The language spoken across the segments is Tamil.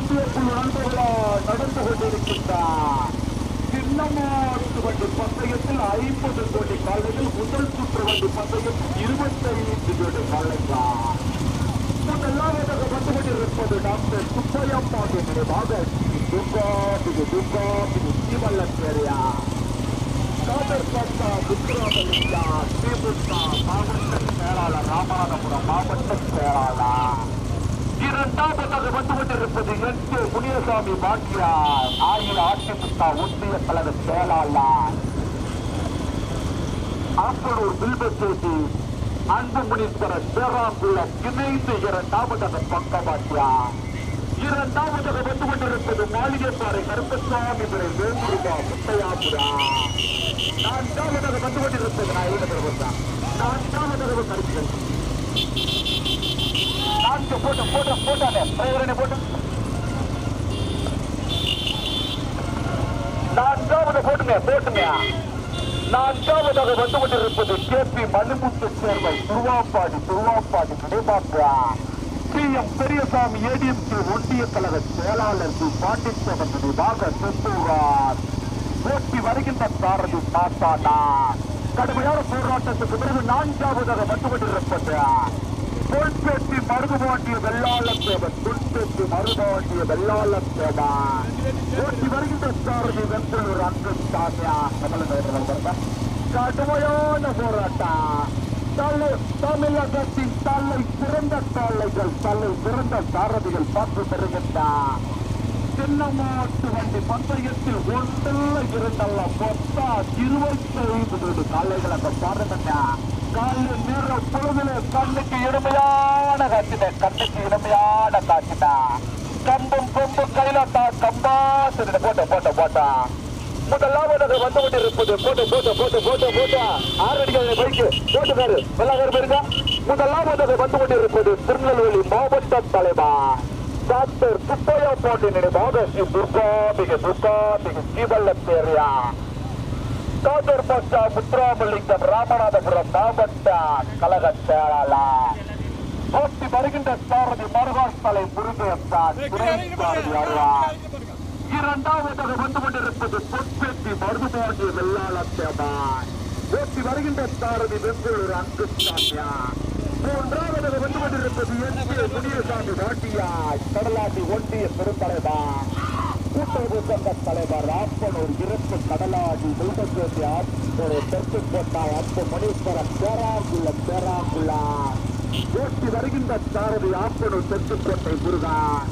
மாட்டு வண்டி பந்தய நடந்து கொண்டிருக்கின்றார் சின்னமாட்டு வண்டி பந்தயத்தில் ஐம்பது கோடி காலையில் முதல் சுற்று வண்டி பந்தயத்தில் இருபத்தைந்து கோடி காலைகள் முதலாவதாக வந்து கொண்டிருப்பது டாக்டர் சுப்பையப்பா நினைவாக துர்காபிகு துர்காபிகு துர்கா திகு சிவல்லப்பேரியா காதர் பாட்டா துர்காபலியா ஸ்ரீபுஷ்ணா மாவட்ட செயலாளர் ராமநாதபுரம் மாவட்ட செயலாளர். இரண்டாவதாக வந்து கொண்டிருப்பது என் கே முனியசாமி பாட்டியார். ஆயிர அதிமுக ஒன்றிய தலைவர் செயலாளர். ஆம்பலூர் பில்பசேதி அன்பு முனீஸ்வர சேராங்குள்ள இணைந்து இரண்டாவதாக பக்கமாட்டியா இரண்டாவதாக வந்து கொண்டிருப்பது மாளிகைப்பாறை கருப்பசாமி துறை வேம்புருகா முத்தையாபுரா. நான்காவதாக வந்து கொண்டிருப்பது நான் எழுத பெறுவதா நான்காவதாக கருத்து போட்டு போட்ட போட்டு போட்டானே டிரைவரனே போட்டு. நான்காவது போட்டுங்க போட்டுங்க. நான்காவதாக வந்து கொண்டிருப்பது கே பி மணிமுத்து சேர்வை திருவாப்பாடி திருவாப்பாடி கிடைப்பாக்கா பி எம் பெரியசாமி ஏடிஎம்கே ஒன்றிய கழக செயலாளர் சி பாண்டிச்சேவன் நினைவாக செந்தூரார் போட்டி வருகின்ற சாரதி மாசானா. கடுமையான போராட்டத்துக்கு பிறகு நான்காவதாக வந்து கொண்டிருப்பது பொன்பெட்டி மருதுபாண்டிய வெள்ளாளம் தேவன் தொல்பேட்டி மருதுபாண்டிய வெள்ளாளம் தேவன் வருகின்ற சாரதி வெம்பலூர் அங்கு சாமியா கமலநகர் கடுமையான போராட்டம். தலை தமிழகத்தின் தலை சிறந்த தாளைகள் தலை சிறந்த சாரதிகள் பார்த்து பெறுகின்றார் சின்னமாட்டு வண்டி பந்தயத்தில் ஒன்றல்ல இருந்தல்ல மொத்தா இருபத்தி ஐந்து காலைகள் அந்த பாருங்கண்ணா காலை நேர பொழுதுல கண்ணுக்கு இனிமையான காட்சிட கண்ணுக்கு இனிமையான காட்சிட கம்பும் கொம்பு கையிலாட்டா கம்பா சரி போட்ட போட்ட போட்டா. முதலாவதாக வந்து கொண்டிருப்பது போட்டு போட்டு போட்டு போட்டு போட்டு. ஆறு அடிக்காத பைக்கு போட்டுக்காரு வெள்ளாக்காரு பேருங்க. முதலாவதாக வந்து கொண்டிருப்பது திருநெல்வேலி மாவட்ட தலைவா. டாக்டர் சுப்பையா பாண்டி நினைவாக ஸ்ரீ துர்கா மிக துர்கா மிக ஸ்ரீவல்லப்பேரியா டாக்டர் பச்சா முத்துராமலிங்கம் ராமநாதபுரம் மாவட்ட கழக செயலாளர். போட்டி வருகின்ற சாரதி மருகாஸ் தலை முருகேசான் இரண்டாவதாக வந்து கொண்டிருப்பது பொற்பேட்டி மருதுபாண்டிய வெள்ளாளத்தேமான் போட்டி வருகின்ற சாரதி வெங்கூர் அங்குசாமியா. மூன்றாவதாக வந்து கொண்டிருப்பது என் கே முனியசாமி வாட்டியாய் கடலாட்டி ஒன்றிய பெருந்தலைவா கூட்டுறவு சங்க தலைவர் ராப்பனூர் இருப்பு கடலாடி முல்பசேதி ஆத்தூர் தெற்கு கோட்டாய் அப்பு மணீஸ்வரம் பேராங்குள்ள பேராங்குள்ளா போட்டி வருகின்ற சாரதி ஆப்பனூர் தெற்கு கோட்டை முருகன்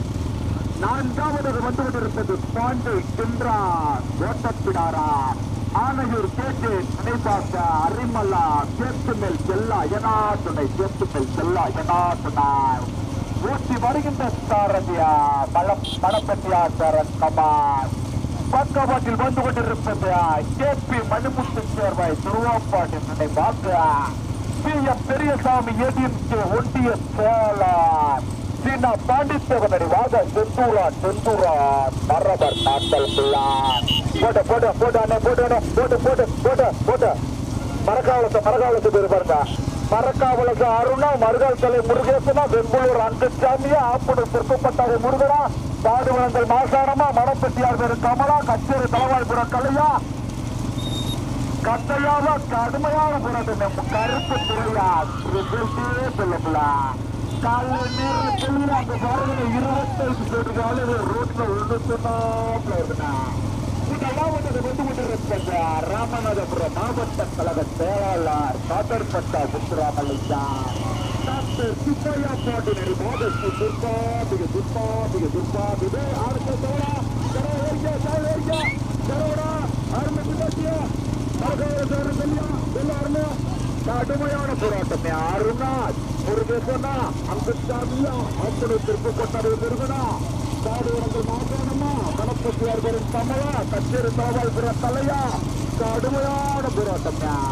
நான்காவதாக வந்து கொண்டிருப்பது பாண்டே சென்றா ஓட்டப்பிடாரா ஆனையூர் கேட்டு நினைப்பாக்க அரிமல்லா சேத்துமேல் செல்லா எனா துணை சேத்துமேல் செல்லா எனா துணை ஊட்டி வருகின்ற சாரதியா மலம் மணப்பட்டியாச்சாரன் கமான் பக்கவாட்டில் வந்து கொண்டிருப்பது கே பி மணிமுத்து சேர்வாய் திருவாப்பாட்டி நினைவாக்க பி. எம். பெரியசாமி ஏடிஎம்கே ஒன்றிய செயலாளர் சீனா பாண்டித்தேவனடி செந்தூரா செந்தூரா. மரபர் நாட்டல் பிள்ளான் போட்ட போட்ட போட்டானே போட்டானே போட்டு போட்டு போட்ட போட்ட மரக்காவலத்தை மரக்காவலத்து பேர் பாருங்க. மரக்காவலத்து அருணா மருகால் தலை முருகேசனா பெங்களூர் அங்குசாமியா ஆப்பனூர் திருப்பப்பட்டாக முருகனா பாடுவளங்கள் மாசாணமா மணப்பட்டியார் பேரு கமலா கச்சேரி தலவாய்புரம் கலையா கத்தையாவ கடுமையான போராட்டம் நம்ம கருப்பு துறையா ரிசல்ட்டே சொல்லப்பல காலையில் நேரம் சொல்லி அங்க பாருங்க இருபத்தைந்து பேருக்கால ரோட்ல விழுந்துனாப்ல இருக்குண்ணா வந்து கொண்டிருக்கின்ற ராமநாதபுரம் மாவட்ட கழக செயலாளர் காதர்பட்டா முத்துராமலிங்கா டாக்டர் சுப்பையா பாண்டியனடி மோகஸ்ரீ துர்பாபிக துர்பாபிக துர்பாபிக அடுத்த கடுமையான போராட்டமே அருணா முருகேசனா அங்குசாமியா அத்தனை திருப்பு கொட்டது பெருகனா காடுவரங்கள் மாசானமா கணப்பத்தியார் பெரும் தமிழா கச்சேரி தலவாய்புர தலையா கடுமையான போராட்டம்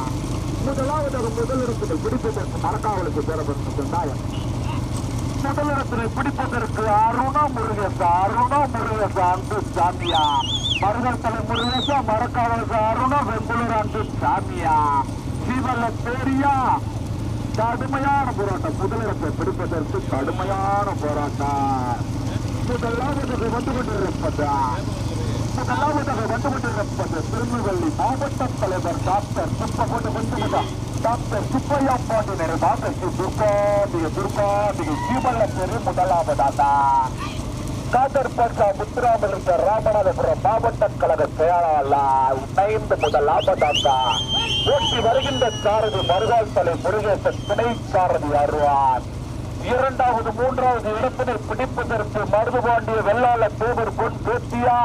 முதலாவதாக முதலிடத்தில் பிடிப்பதற்கு மரக்காவலுக்கு பெறப்பட்ட நாயம் முதலிடத்தினை பிடிப்பதற்கு அருணா முருகேசா அருணா முருகேசா அங்குசாமியா மருதல் தலை முருகேசா மரக்காவலுக்கு அருணா வெம்புலூர் அன்பு சாமியா சீவல்ல பேரியா கடுமையான போராட்டம். முதலிடத்தை பிடிப்பதற்கு கடுமையான போராட்டம். முதலாவதாக வந்து கொண்டிருப்பதா? முதலாவதாக வந்து கொண்டிருப்பது திருநெல்வேலி மாவட்ட தலைவர் டாக்டர் சுப்பகோட்டு வந்துவிடா டாக்டர் சுப்பையா பாண்டியனர் மாதக்கு துர்காதிக துர்காதிக ஜீவல்ல பெரு முதலாவதாக. காதர் பாஷா முத்துராமலிங்க ராமநாதபுரம் மாவட்ட கழக செயலாளர் இணைந்து முதலாவதாக. ஓட்டி வருகின்ற சாரதி மருகால் தலை முருகேசன் துணை சாரதி அருவான் இரண்டாவது மூன்றாவது இடத்தினை பிடிப்பதற்கு மருதுபாண்டிய வெள்ளாள தூபர் பொன் பேத்தியா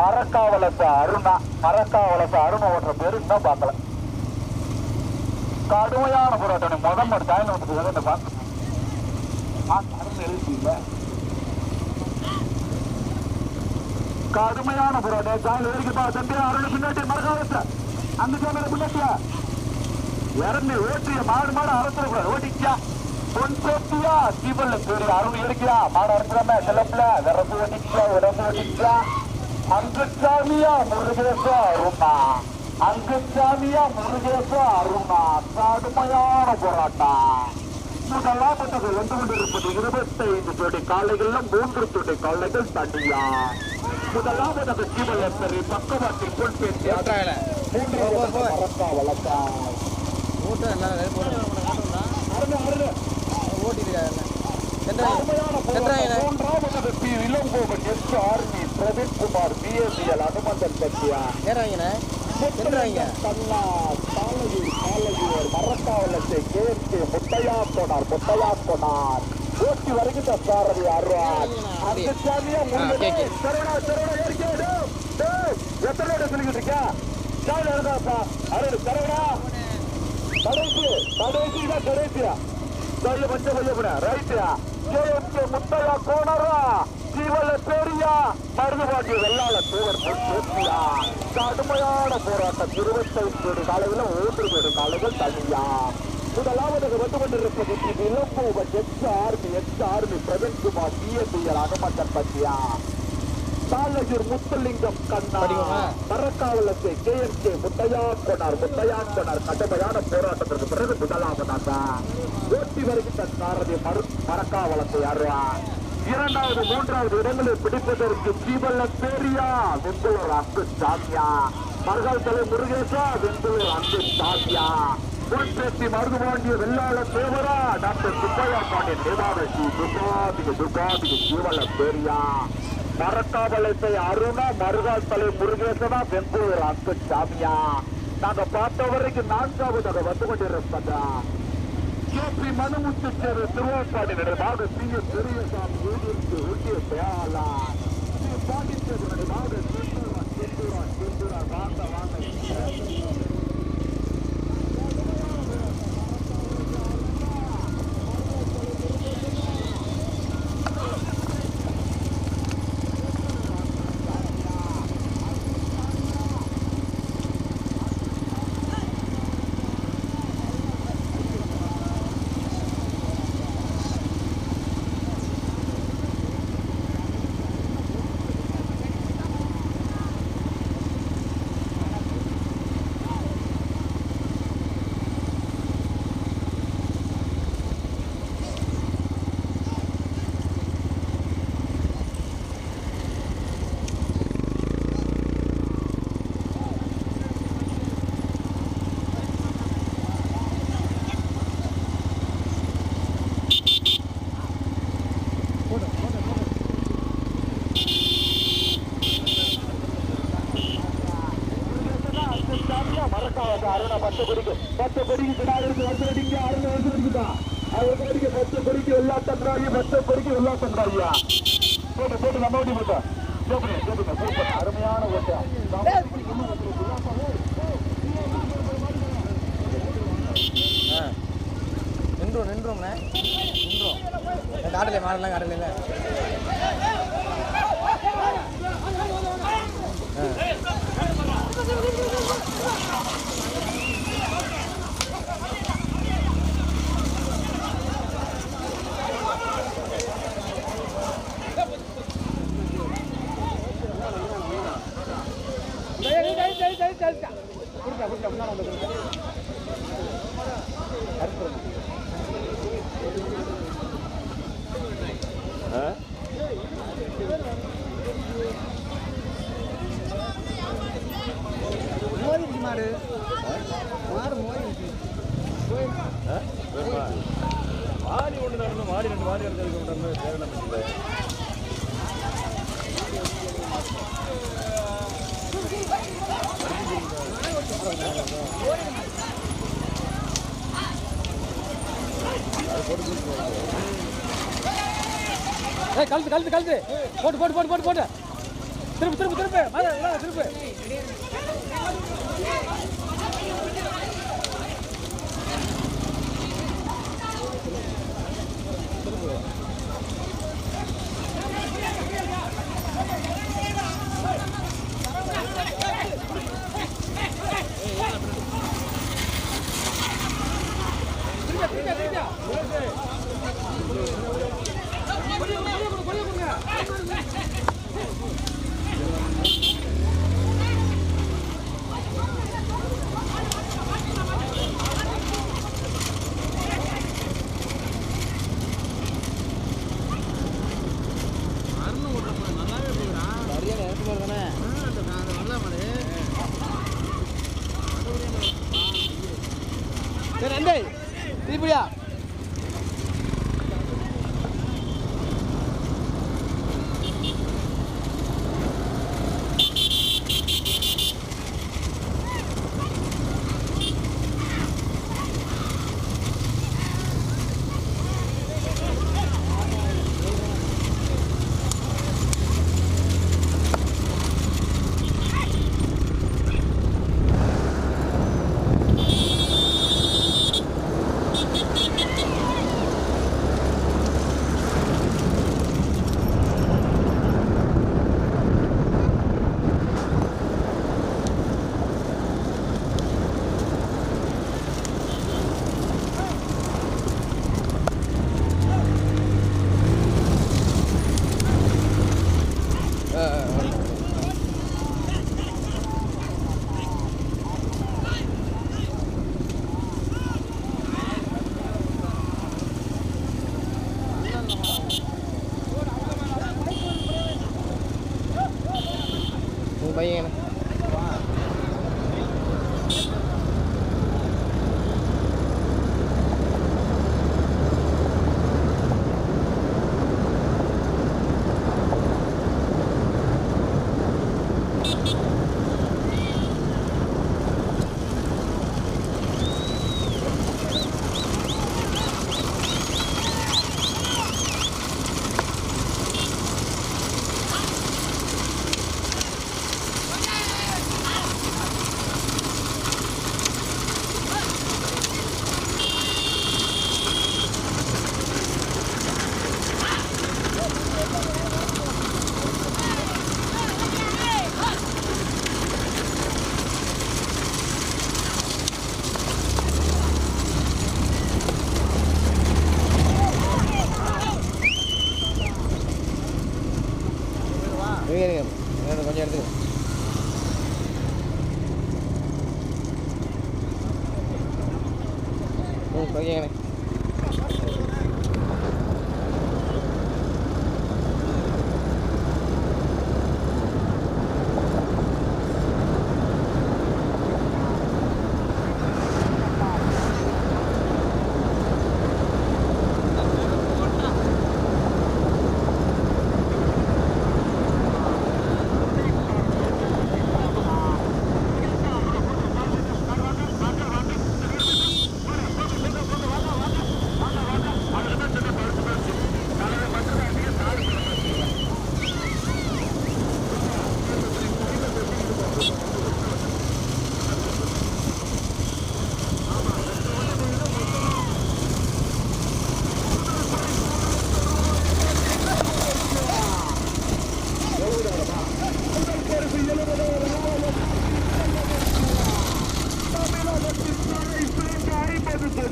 மரக்காவலச அருணா மரக்காவலச அருணா ஓட்டுற பேரு இன்னும் பார்க்கல. கடுமையான போராட்டம் முதல் மட்டும் தாயின் வந்து இந்த பார்த்து கடுமையான போராட்டம். கால் வரைக்கும் பார்த்து தம்பி அருள் பின்னாடி மரக்காவலச. அந்த கேமரா பின்னாட்டியா இறந்து ஓட்டிய மாடு மாடு அரசு கூட ஓட்டிச்சா பொன் போட்டியா தீபல்ல பேரு அருள் இருக்கியா மாடு அரசுலாம செல்லப்புல விரசு ஓட்டிச்சா உடம்பு ஓட்டிச்சா அங்குச்சாமியா முருகேசா அருணா அங்குச்சாமியா முருகேசா அருணா கடுமையான போராட்டம். முதலாவதாக வந்து கொண்டிருப்பது இருபத்தைந்து ஜோடி காளைகள்ல மூன்று ஜோடி காளைகள் தனியா. முதலாவதாக ஜீவலத்தரி பக்கவாட்டில் பொன் பேசி ஓட்டுறாங்கல்ல. மூன்றாவது மரக்கா வளர்த்தா ஓட்டு எல்லாம் போட்டு அருண் அருண். ஓட்டிருக்காங்க சென்றாங்க மூன்றாவது P. Elangovan S army Praveen Kumar BSCL Hanumanthan பற்றியா ஏறாங்கண்ணே மரக்காவலத்தை கேட்டு முட்டையா போனார் முட்டையா போனார் ஓட்டி வருகின்ற சாரதி அருவான் அந்த சாமியா. சரவணா சரவணா ஏறிக்கே எத்தனை வாட்டி சொல்லிக்கிட்டு இருக்க? சாமி இருந்தாப்பா அருள் சரவணா. கடைசி கடைசி தான் கடைசியா. கையில பஞ்ச பையப்பட ரைட்டியா கேஎம்கே முத்தையா கோணரா ஜீவல பேரியா? மருதுபாட்டிய வெள்ளாள தூவர் போட்டியா கடுமையான போராட்டம். இருபத்தைந்து பேரு காலையில் மூன்று பேரு காலைகள் தனியா முதலாவது வந்து கொண்டிருப்பது இது இளம்பூவன் H army H army Praveenkumar BSIL Hanumanthan பற்றியா சாலையூர் முத்துலிங்கம் கண்ணா? மரக்காவலத்தை கேஎம்கே முத்தையா கொண்டார் முத்தையா கொண்டார். கடுமையான போராட்டத்திற்கு பிறகு முதலாவதாக ஓட்டி வருகின்ற சாரதி மறு மரக்காவலத்தை அருவார் இரண்டாவது மூன்றாவது இடங்களில் பிடிப்பதற்கு ஜீவல்ல பேரியா வெம்பலூர் அன்பு சாமியா. மருகால் தலை முருகேசா வெம்பலூர் அன்பு சாமியா. பொன்பேசி மருதுபாண்டிய வெள்ளாள தேவரா டாக்டர் சுப்பையா பாண்டியன் நேதாவசி துர்காதிக துர்காதிக ஜீவல்ல பேரியா. மரக்காவலத்தை அருணா மருகால் தலை முருகேசனா வெங்கூர் அன்பு சாமியா நாங்க பார்த்த வரைக்கும் நான்காவதாக வந்து கொண்டிருப்பதா? கேபி மனுமுத்து சேரு திருவாப்பாடி நடைபாக சி. எஸ். பெரியசாமி ஊதிற்கு ஊட்டிய பேலா பாண்டிச்சேரி போட்டு போட்டு கழுத்து கழுத்து கழுத்து போட்டு போட்டு போட்டு போட்டு போட்டு. திருப்பு திருப்பு திருப்பு. திருப்பு.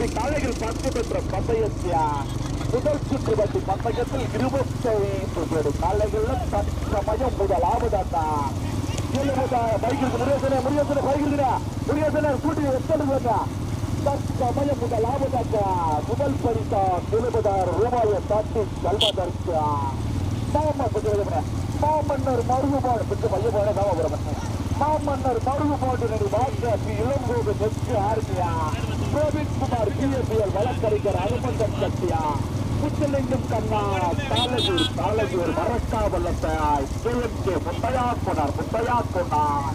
இன்னைக்கு காலையில் பங்கு பெற்ற பந்தயத்தியா? முதல் சுற்று பற்றி பந்தயத்தில் இருபத்தைந்து பேர். காலையில் தற்சமயம் முதலாவதாட்டா இருபதாயிரம் பைக்கிற்கு முருகசன முருகசன பைக்கிற்கு முருகசன கூட்டி எத்தனை தற்சமயம் முதலாவதாட்டா முதல் பரிசா இருபதாயிரம் ரூபாயை தாட்டி செல்வதற்கு மாமா கொஞ்சம் மாமன்னர் மருகுபாடு பெற்று மையமான காமபுரம் மாமன்னர் மருகுபாடு நடி வாக்கு இளங்கோடு நெற்று ஆர்மியா கோவிந்த் குமார் பிஎஸ்பிஎல் வழக்கறிஞர் அனுமந்தன் சத்யா முத்துலிங்கம் கண்ணா தாலகூர் தாலகூர் மரக்கா வல்லத்தாய் கேஎம்கே முத்தையா கொண்டார் முத்தையா கொண்டார்.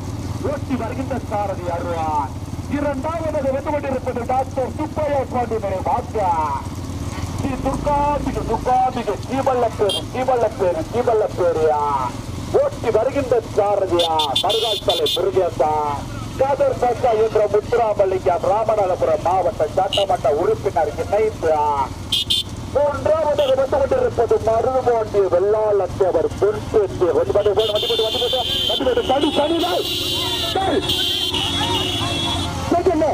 ஓட்டி வருகின்ற சாரதி அருவான். இரண்டாவது வந்து கொண்டிருப்பது டாக்டர் சுப்பையா பாண்டியனை வாக்கா ஸ்ரீ துர்காம்பிகை துர்காம்பிகை கீபல்லப்பேரு கீபல்லப்பேரு கீபல்லப்பேரியா ஓட்டி வருகின்ற சாரதியா மருகால் தலை முருகேசா. கதர் பாஷா என்ற முத்துராமலிங்கம் ராமநாதபுரம் மாவட்ட சட்டமன்ற உறுப்பினர் இணைந்து மூன்றாவது வந்து கொண்டிருப்பது மருதுபாண்டி வெள்ளாளத்தை அவர் பொன் பேச்சு வண்டி பாட்டு வண்டி போட்டு வண்டி போட்டு வண்டி போட்டு தனி தனிதான் கேட்கல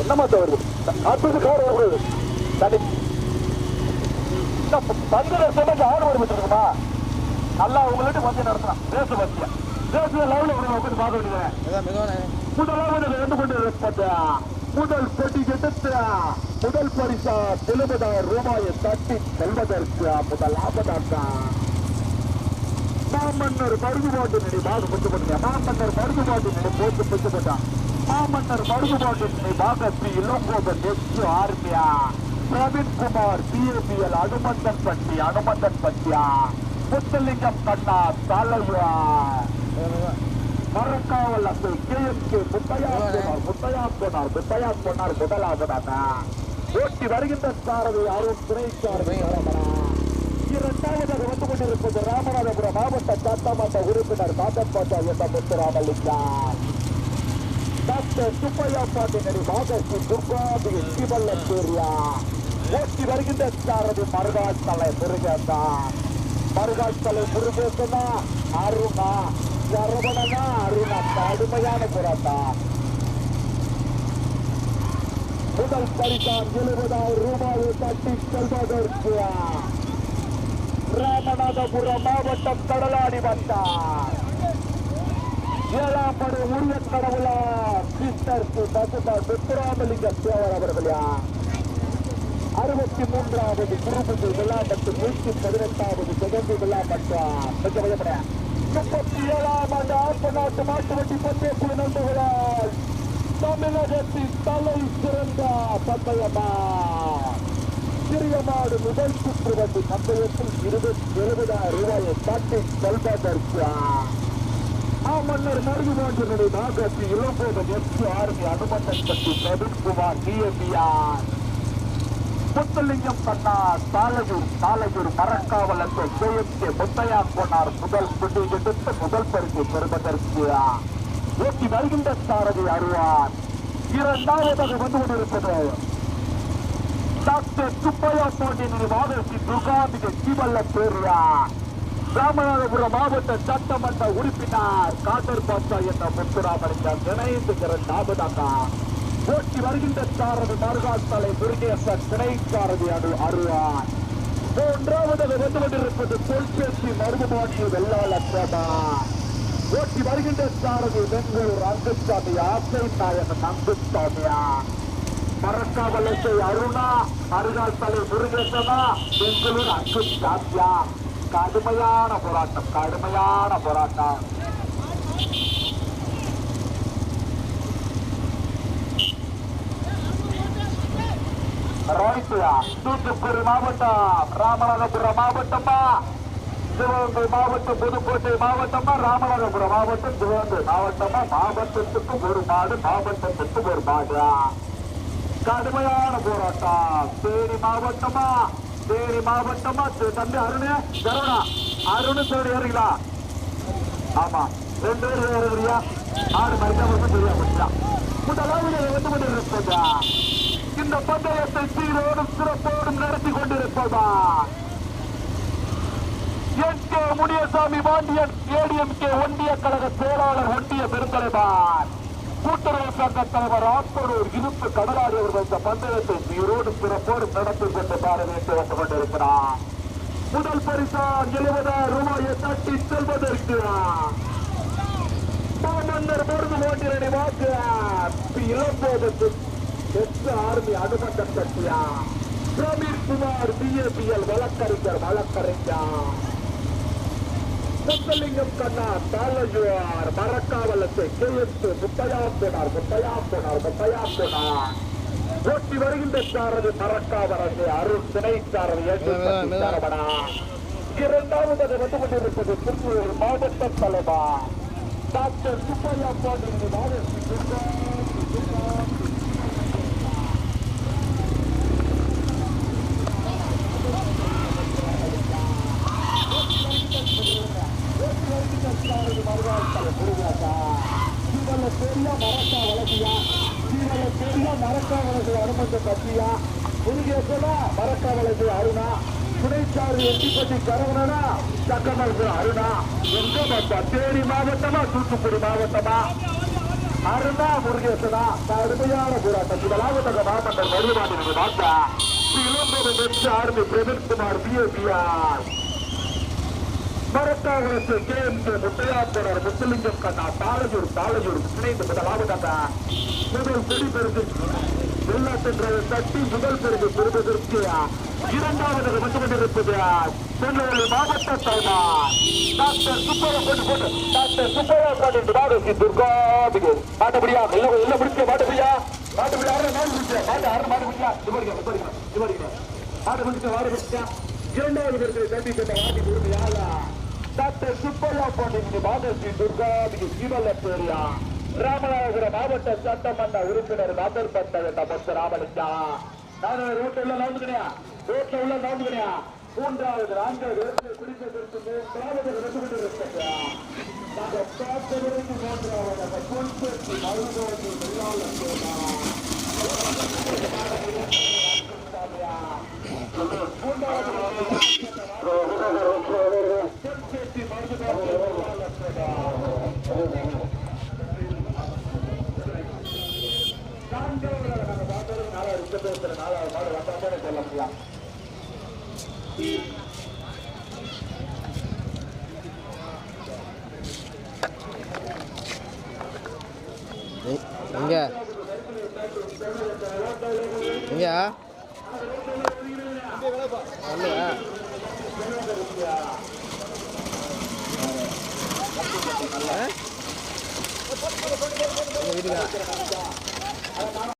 என்னமா வருது அடுத்தது கார் வருது தனி தந்திர சொன்னது ஆடு வரும் இருக்குமா நல்லா உங்களுக்கு வந்து நடத்தலாம் பேச பத்தியா பேசுற லெவலில் உட்காந்து பார்க்க வேண்டியது முதலாவது ரெண்டு கொண்டு முதல் போட்டி எடுத்து முதல் பரிசா எழுபதாயிரம் ரூபாயை தட்டி செல்வதற்கு முதலாவதாக மாமன்னர் மருதுபாட்டு புத்து போட்டுங்க மாமன்னர் மருதுபாட்டு நடி போட்டு போட்டான் மாமன்னர் மருதுபாட்டு நடி பாக ஸ்ரீ இளங்கோபன் நெக்ஸ்ட் ஆர்மியா. பிரவீன் குமார் பிஏபிஎல் அனுமந்தன் பட்டி அனுமந்தன் பட்டியா. முத்துலிங்கம் கண்ணா தலைவா மரக்காவல் அந்த கேஎஸ்கே முத்தையா போனார் முத்தையா போனார் முத்தையா போனார் முதலாவதாக ஓட்டி வருகின்ற சாரதி அருண் துணை சாரதி இரண்டாவதாக வந்து கொண்டிருப்பது ராமநாதபுரம் மாவட்ட சட்டமன்ற உறுப்பினர் மாதப்பாட்டா என்ற முத்துராமலிங்கா டாக்டர் சுப்பையா பாண்டியனடி மாதர்சி துர்காதி சிவல்ல சூர்யா ஓட்டி வருகின்ற சாரதி மருதாசலை முருகன் தான் மருகாத்தலை முருகேசனா அருணா சரவணனா அருணா கடுமையான புறத்தா? முதல் பரிசான் எழுபதாயிரம் ரூபாயை தட்டி செல்வதற்கு ராமநாதபுரம் மாவட்டம் கடலாடி வந்தார். ஏழாம் படை உரிய கடவுளா சிஸ்டர் தகுந்தார் முத்துராமலிங்க தேவர் அவர்களா? அறுபத்தி மூன்றாவது குருபதி விழா மற்றும் நூற்றி பதினெட்டாவது சிகந்தி விழா மற்றும் முப்பத்தி ஏழாம் ஆண்டு ஆர்ப்ப நாட்டு மாட்டு வண்டி பந்தய குழு நண்பர்களால் தமிழகத்தின் தலை சிறந்த பந்தயமா? சிறியமாடு முதல் சுற்று வந்து பந்தயத்தில் இருபத்தி எழுபதாயிரம் ரூபாயை காட்டி செல்வதற்கு மன்னர் மருதுமாண்டனுடைய நாகத்தி இளம்போதன் எஸ் ஆர்மி அனுமந்தன் பற்றி பிரவீன்குமார் டிஎம்பிஆர் முத்துலிங்கம் கண்ணா தாலகூர் தாலகூர் மரக்காவலத்தை கேஎம்கே முத்தையா போனார் முதல் புள்ளி எடுத்து முதல் பரிசு பெறுவதற்கு ஏற்றி வருகின்ற சாரதி அருவார் இரண்டாவதாக வந்து கொண்டிருப்பது டாக்டர் சுப்பையா போட்டி மாதத்தி துர்காம்பிகை சிவல்ல பேரியா ராமநாதபுரம் மாவட்ட சட்டமன்ற உறுப்பினர் காட்டர் பாட்சா என்ற முத்துராமலிங்கம் இணைந்து இரண்டாவதாக போட்டி வருகின்ற சாரதி மருகாத்தலை முருகேசன் துணை அது அரு அருவான் மூன்றாவதாக வந்து கொண்டிருப்பது தொல்பேசி மருதுபாண்டி வெள்ளாள பிரபா. போட்டி வருகின்ற சாரதி பெங்களூர் அங்குசாமி ஆசை நாயகன் அங்குசாமியா மரக்காவலத்தை அருணா அருகாத்தலை முருகேசனா பெங்களூர் அங்குசாமியா கடுமையான போராட்டம் கடுமையான போராட்டம். ரைட்டுயா தூத்துக்குடி மாவட்டம் ராமநாதபுரம் மாவட்டமா சிவகங்கை மாவட்டம் புதுக்கோட்டை மாவட்டமா ராமநாதபுரம் மாவட்டம் சிவகங்கை மாவட்டமா மாவட்டத்துக்கு ஒரு மாடு மாவட்டத்துக்கு ஒரு மாடு கடுமையான போராட்டம். தேனி மாவட்டமா தேனி மாவட்டமா தம்பி அருணு கருணா. அருணு தேடி ஏறுங்களா ஆமா ரெண்டு பேரும் ஏறுறியா ஆறு மணிக்கு வந்து தெரியாம முதலாவது வந்து கொண்டிருப்பதா இந்த பந்தயத்தை சீரோடும் சிறப்போடும் நடத்தி கொண்டிருப்பதான் N K Muniyasamy Pandian ADMK ஒன்றிய கழக செயலாளர் ஒன்றிய பெருந்தலைவார். கூட்டுறவு சங்க தலைவர் ஆத்தூர் இருப்பு கடலாடி அவர்கள் இந்த பந்தயத்தை சீரோடும் சிறப்போடும் நடத்தி கொண்டு பார வேண்டும் வந்து கொண்டிருக்கிறார். முதல் பரிசா எழுபதாயிரம் ரூபாயை தட்டி செல்வதற்கு மருந்து ஓட்டிரடி வாக்கு இளம்போதத்து எட்டு ஆர்மி அனுமந்த சட்டியா பிரவீன் குமார் பிஏபிஎல் வழக்கறிஞர் வழக்கறிஞா. முத்தலிங்கம் கண்ணா தாளஜுவார் மரக்காவலத்தை கேஎஸ் முத்தையா போனார் முத்தையா போனார் முத்தையா போனார் ஓட்டி வருகின்ற சாரதி மரக்காவரது அருள் துணை சாரதி ஏற்று சாரபடா இரண்டாவது வந்து கொண்டிருப்பது திருப்பூர் மாவட்ட தலைவா டாக்டர் சுப்பையா பாண்டியன் மாவட்ட இவள பெரிய மரக்கா வளர்ச்சியா இவள பெரிய மரக்கா வளர்ச்சி அனுமந்த கட்சியா முருகேசன மரக்கா வளர்ச்சி அருணா துணைச்சாரு எட்டிப்பட்டி கரவனா சக்கமரசு அருணா எங்க பார்த்தா தேனி மாவட்டமா தூத்துக்குடி மாவட்டமா? அருணா முருகேசனா கடுமையான போராட்டம். முதலாவது மாவட்டம் நடுவாடி பார்த்தா இளம்பது வெற்றி ஆர்மி பிரவீன் குமார் பிஏபிஆர் மரக்காவரசு கேஎம்கே முத்தையாப்பனர் முத்துலிங்கம் கண்ணா தாளஜூர் தாளஜூர் இணைந்து முதலாவதாக முதல் பிடி பெருகு தட்டி முதல் பெருகு பெறுவதற்கு இரண்டாவது வந்து கொண்டிருப்பது மாவட்ட தலைவர் டாக்டர் சுப்பையா போட்டு போட்டு டாக்டர் சுப்பையா பாட்டு துர்கா துர்காபிகர் மாட்டபடியா இல்ல இல்ல முடிச்ச மாட்டபடியா மாட்டபடியா மாடு முடிச்ச மாட்டு ஆறு மாடு முடிச்சா இவருங்க இவருங்க இவருங்க மாடு முடிச்ச மாடு முடிச்சா இரண்டாவது இருக்கிற தம்பி சென்ற மாட்டி யாரா? டாக்டர் சுப்பையா பாண்டியன் துர்கா துர்காபிகி இவல்ல பேரியா ராமநாதபுரம் மாவட்ட சட்டமன்ற உறுப்பினர் நாதர் பட்ட பஸ் ராமலிங்கா. நான் ரோட்ல உள்ள நவுந்துக்கிறியா ரோட்ல உள்ள நவுந்துக்கிறியா மூன்றாவது நான்காவது இடத்தில் குடிப்பதற்கு மூன்றாவது ரெண்டு இருக்கிறா நாங்கள் பார்த்தவருக்கு மூன்றாவது அந்த பொன்பேசி மருந்தோடு வெள்ளாளர் போனா